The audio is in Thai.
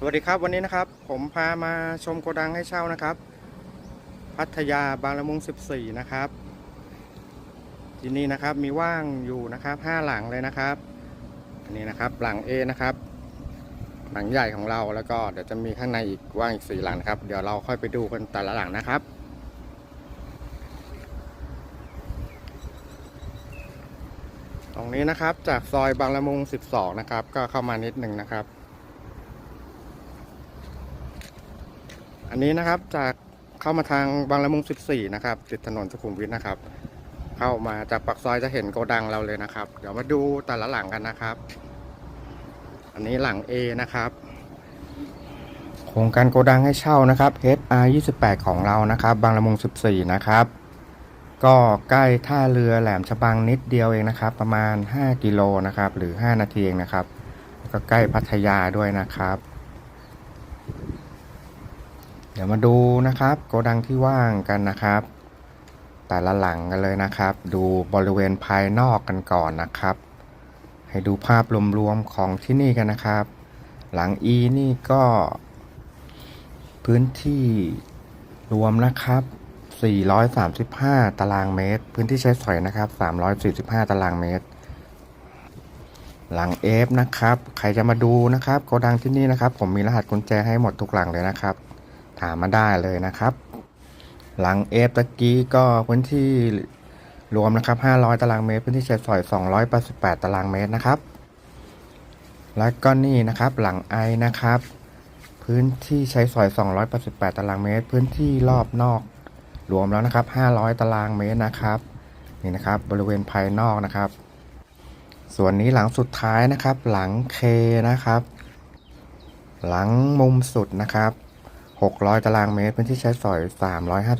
สวัสดีครับวันนี้นะครับ ผมพามาชมโกดังให้เช่านะครับ พัทยาบางละมุง 14 นะครับ ที่นี่นะครับมีว่างอยู่นะครับ5หลังเลยนะครับอันนี้นะครับหลัง A นะครับ หลังใหญ่ของเราแล้วก็เดี๋ยวจะมีข้างในอีกว่างอีก4หลังนะครับ เดี๋ยวเราค่อยไปดูกันแต่ละหลังนะครับตรงนี้นะครับจากซอยบางละมุง 12 นะครับ ก็เข้ามานิดหนึ่งนะครับ อันนี้นะครับจากเข้ามาทางบางละมุง 14 นะครับ ติดถนนสุขุมวิทนะครับ เข้ามาจากปากซอยจะเห็นโกดังเราเลยนะครับ เดี๋ยวมาดูแต่ละหลังกันนะครับ อันนี้หลัง A นะครับ โครงการโกดังให้เช่านะครับ HR 28 ของเรานะครับ บางละมุง 14 นะครับ ก็ใกล้ท่าเรือแหลมฉบังนิดเดียวเองนะครับ ประมาณ 5 กิโลนะครับ หรือ 5 นาทีเองนะครับ ก็ใกล้พัทยาด้วยนะครับ ดี๋ยวมาดูนะครับโกดังที่ว่างกันนะครับ แต่ละหลังกันเลยนะครับ ดูบริเวณภายนอกกันก่อนนะครับ ให้ดูภาพรวมๆของที่นี่กันนะครับ หลัง E นี่ก็ พื้นที่รวมนะครับ 435 ตารางเมตร พื้นที่ใช้สอยนะครับ 345 ตารางเมตร หลัง F นะครับ ใครจะมาดูนะครับโกดังที่นี่นะครับ ผมมีรหัสกุญแจให้หมดทุกหลังเลยนะครับ ถามมาได้เลยนะครับ หลัง F ตะกี้ก็พื้นที่รวมนะครับ 500 ตารางเมตร พื้นที่ใช้สอย 288 ตารางเมตรนะครับ แล้วก็นี่นะครับหลัง I นะครับ พื้นที่ใช้สอย 288 ตารางเมตร พื้นที่รอบนอกรวมแล้วนะครับ 500 ตารางเมตรนะครับนี่นะครับบริเวณภายนอกนะครับ ส่วนนี้หลังสุดท้ายนะครับ หลัง K นะครับ หลังมุมสุดนะครับ 600 ตารางเมตร พื้นที่ใช้สอย 350